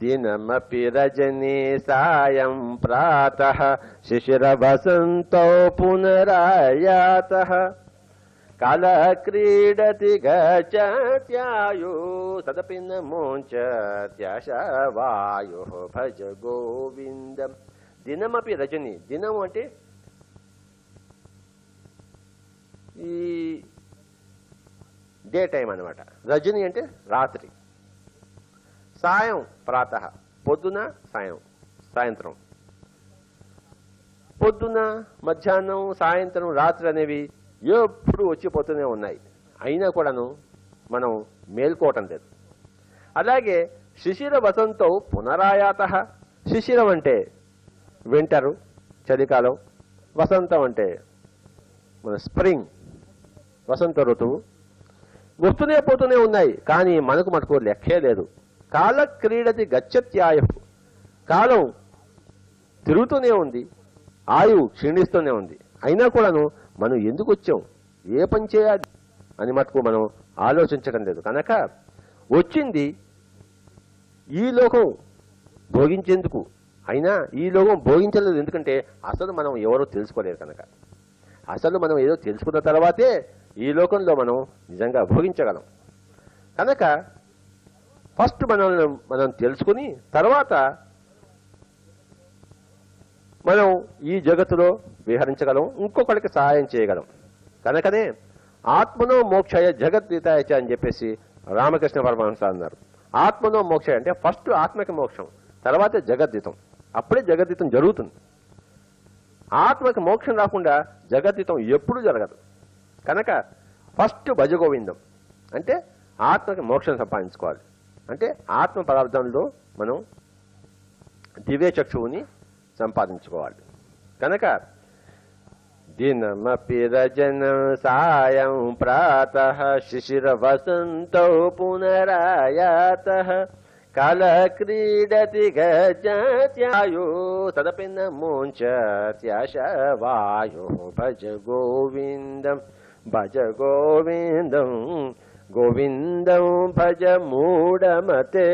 దినమపి రజనీ సాయం ప్రాతః శిశిరవసంతో పునరాయాతః కాల క్రీడతి గచ్చాయు సదపి నమోంచత్యశవాయు భజ గోవిందం దినమపి రజని దినం అంటే ఈ డే టైం అనమాట రజని అంటే రాత్రి. సాయం ప్రాత. పొద్దున సాయం సాయంత్రం. పొద్దున మధ్యాహ్నం సాయంత్రం రాత్రి అనేవి ఎప్పుడు వచ్చిపోతూనే ఉన్నాయి. అయినా కూడాను మనం మేల్కోవటం లేదు. అలాగే శిశిర వసంతం పునరాయాత. శిశిరం అంటే వింటరు చలికాలం. వసంతం అంటే మన స్ప్రింగ్ వసంత ఋతువు. వస్తూనే పోతూనే ఉన్నాయి కానీ మనకు మటుకు లెక్కే లేదు. కాల క్రీడతి గచ్చత్యాయ కాలం తిరుగుతూనే ఉంది ఆయువు క్షీణిస్తూనే ఉంది. అయినా కూడాను మనం ఎందుకు వచ్చాం ఏ పని చేయాలి? అని మటుకు మనం ఆలోచించడం లేదు. కనుక వచ్చింది ఈ లోకం భోగించేందుకు. అయినా ఈ లోకం భోగించలేదు ఎందుకంటే అసలు మనం ఎవరో తెలుసుకోలేదు కనుక. అసలు మనం ఏదో తెలుసుకున్న తర్వాతే ఈ లోకంలో మనం నిజంగా భోగించగలం. కనుక ఫస్ట్ మనం మనం తెలుసుకుని తర్వాత మనం ఈ జగత్తులో విహరించగలం ఇంకొకరికి సహాయం చేయగలం. కనుకనే ఆత్మనో మోక్షయ జగద్గీతాయ అని చెప్పేసి రామకృష్ణ పరమహంస అన్నారు. ఆత్మనో మోక్ష అంటే ఫస్ట్ ఆత్మకి మోక్షం తర్వాత జగద్దితం అప్పుడే జగద్దితం జరుగుతుంది. ఆత్మకి మోక్షం రాకుండా జగద్దితం ఎప్పుడూ జరగదు. కనుక ఫస్ట్ భజగోవిందం. అంటే ఆత్మకి మోక్షం సంపాదించుకోవాలి. అంటే ఆత్మ పదార్థంలో మనం దివ్య చక్షువుని సంపాదించుకోవాలి. కనుక దినమపిరజన సాయం ప్రాత శిశిర వసంతో పునరాయాత కల క్రీడతి గజత్యాయు తదపి నమోంచత్యశవాయు భజ గోవిందం భజ గోవిందం గోవిందం భజ మూఢమతే.